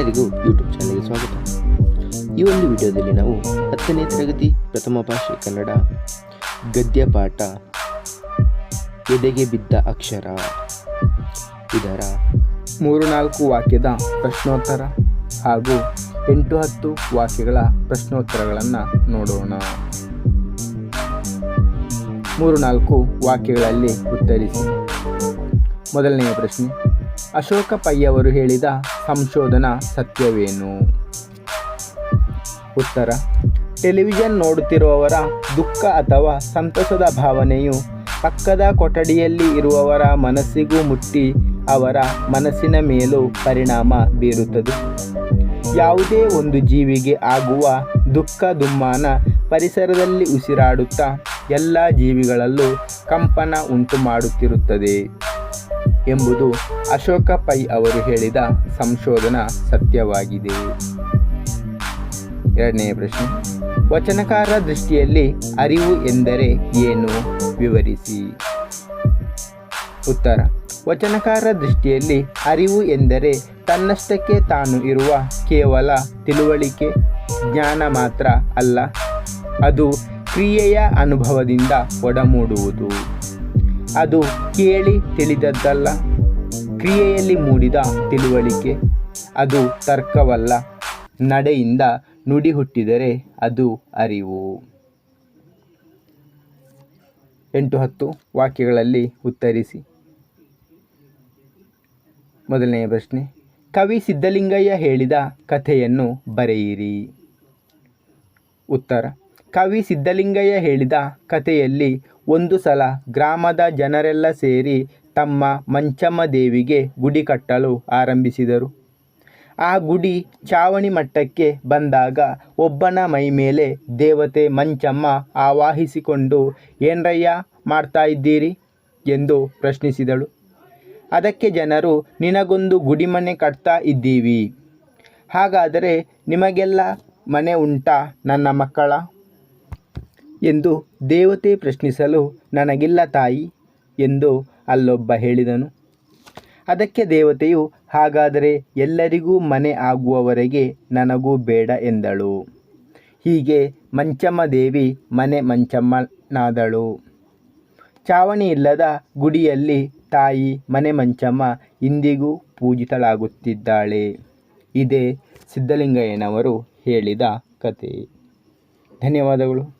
ಎಲ್ಲರಿಗೂ ಯೂಟ್ಯೂಬ್ ಚಾನಲ್ಗೆ ಸ್ವಾಗತ. ಈ ಒಂದು ವಿಡಿಯೋದಲ್ಲಿ ನಾವು ಹತ್ತನೇ ತರಗತಿ ಪ್ರಥಮ ಭಾಷೆ ಕನ್ನಡ ಗದ್ಯ ಪಾಠ, ಎದೆಗೆ ಬಿದ್ದ ಅಕ್ಷರ, ಇದರ ಮೂರು ನಾಲ್ಕು ವಾಕ್ಯದ ಪ್ರಶ್ನೋತ್ತರ ಹಾಗೂ ಎಂಟು ಹತ್ತು ವಾಕ್ಯಗಳ ಪ್ರಶ್ನೋತ್ತರಗಳನ್ನು ನೋಡೋಣ. ಮೂರು ನಾಲ್ಕು ವಾಕ್ಯಗಳಲ್ಲಿ ಉತ್ತರಿಸಿ. ಮೊದಲನೆಯ ಪ್ರಶ್ನೆ, ಅಶೋಕ ಪೈ ಅವರು ಹೇಳಿದ ಸಂಶೋಧನಾ ಸತ್ಯವೇನು? ಉತ್ತರ. ಟೆಲಿವಿಷನ್ ನೋಡುತ್ತಿರುವವರ ದುಃಖ ಅಥವಾ ಸಂತಸದ ಭಾವನೆಯು ಪಕ್ಕದ ಕೊಠಡಿಯಲ್ಲಿ ಇರುವವರ ಮನಸ್ಸಿಗೂ ಮುಟ್ಟಿ ಅವರ ಮನಸ್ಸಿನ ಮೇಲೂ ಪರಿಣಾಮ ಬೀರುತ್ತದೆ. ಯಾವುದೇ ಒಂದು ಜೀವಿಗೆ ಆಗುವ ದುಃಖ ದುಮ್ಮಾನ ಪರಿಸರದಲ್ಲಿ ಉಸಿರಾಡುತ್ತಾ ಎಲ್ಲ ಜೀವಿಗಳಲ್ಲೂ ಕಂಪನ ಉಂಟು ಮಾಡುತ್ತಿರುತ್ತದೆ ಎಂಬುದು ಅಶೋಕ ಪೈ ಅವರು ಹೇಳಿದ ಸಂಶೋಧನಾ ಸತ್ಯವಾಗಿದೆ. ಎರಡನೇ ಪ್ರಶ್ನೆ, ವಚನಕಾರ ದೃಷ್ಟಿಯಲ್ಲಿ ಅರಿವು ಎಂದರೆ ಏನು? ವಿವರಿಸಿ. ಉತ್ತರ, ವಚನಕಾರ ದೃಷ್ಟಿಯಲ್ಲಿ ಅರಿವು ಎಂದರೆ ತನ್ನಷ್ಟಕ್ಕೆ ತಾನು ಇರುವ ಕೇವಲ ತಿಳುವಳಿಕೆ, ಜ್ಞಾನ ಮಾತ್ರ ಅಲ್ಲ, ಅದು ಕ್ರಿಯೆಯ ಅನುಭವದಿಂದ ಒಡಮೂಡುವುದು. ಅದು ಕೇಳಿ ತಿಳಿದದ್ದಲ್ಲ. ಕ್ರಿಯೆಯಲ್ಲಿ ಮೂಡಿದ ತಿಳುವಳಿಕೆ, ಅದು ತರ್ಕವಲ್ಲ. ನಡೆಯಿಂದ ನುಡಿ ಹುಟ್ಟಿದರೆ ಅದು ಅರಿವು. ಎಂಟು ಹತ್ತು ವಾಕ್ಯಗಳಲ್ಲಿ ಉತ್ತರಿಸಿ. ಮೊದಲನೆಯ ಪ್ರಶ್ನೆ, ಕವಿ ಸಿದ್ಧಲಿಂಗಯ್ಯ ಹೇಳಿದ ಕಥೆಯನ್ನು ಬರೆಯಿರಿ. ಉತ್ತರ ಕವಿ ಸಿದ್ಧಲಿಂಗಯ್ಯ ಹೇಳಿದ ಕಥೆಯಲ್ಲಿ ಒಂದು ಸಲ ಗ್ರಾಮದ ಜನರೆಲ್ಲ ಸೇರಿ ತಮ್ಮ ಮಂಚಮ್ಮ ದೇವಿಗೆ ಗುಡಿ ಕಟ್ಟಲು ಆರಂಭಿಸಿದರು. ಆ ಗುಡಿ ಚಾವಣಿ ಮಟ್ಟಕ್ಕೆ ಬಂದಾಗ ಒಬ್ಬನ ಮೈ ಮೇಲೆ ದೇವತೆ ಮಂಚಮ್ಮ ಆವಾಹಿಸಿಕೊಂಡು, ಏನ್ರಯ್ಯ, ಮಾಡ್ತಾ ಇದ್ದೀರಿ? ಎಂದು ಪ್ರಶ್ನಿಸಿದಳು. ಅದಕ್ಕೆ ಜನರು, ನಿನಗೊಂದು ಗುಡಿ ಮನೆ ಕಟ್ತಾ ಇದ್ದೀವಿ. ಹಾಗಾದರೆ ನಿಮಗೆಲ್ಲ ಮನೆ ಉಂಟಾ, ನನ್ನ ಮಕ್ಕಳ? ಎಂದು ದೇವತೆ ಪ್ರಶ್ನಿಸಲು ನನಗಿಲ್ಲ ತಾಯಿ ಎಂದು ಅಲ್ಲೊಬ್ಬ ಹೇಳಿದನು. ಅದಕ್ಕೆ ದೇವತೆಯು, ಹಾಗಾದರೆ ಎಲ್ಲರಿಗೂ ಮನೆ ಆಗುವವರೆಗೆ ನನಗೂ ಬೇಡ ಎಂದಳು. ಹೀಗೆ ಮಂಚಮ್ಮ ದೇವಿ ಮನೆ ಮಂಚಮ್ಮನಾದಳು. ಚಾವಣಿ ಇಲ್ಲದ ಗುಡಿಯಲ್ಲಿ ತಾಯಿ ಮನೆ ಮಂಚಮ್ಮ ಇಂದಿಗೂ ಪೂಜಿತಳಾಗುತ್ತಿದ್ದಾಳೆ. ಇದೇ ಸಿದ್ಧಲಿಂಗಯ್ಯನವರು ಹೇಳಿದ ಕತೆ. ಧನ್ಯವಾದಗಳು.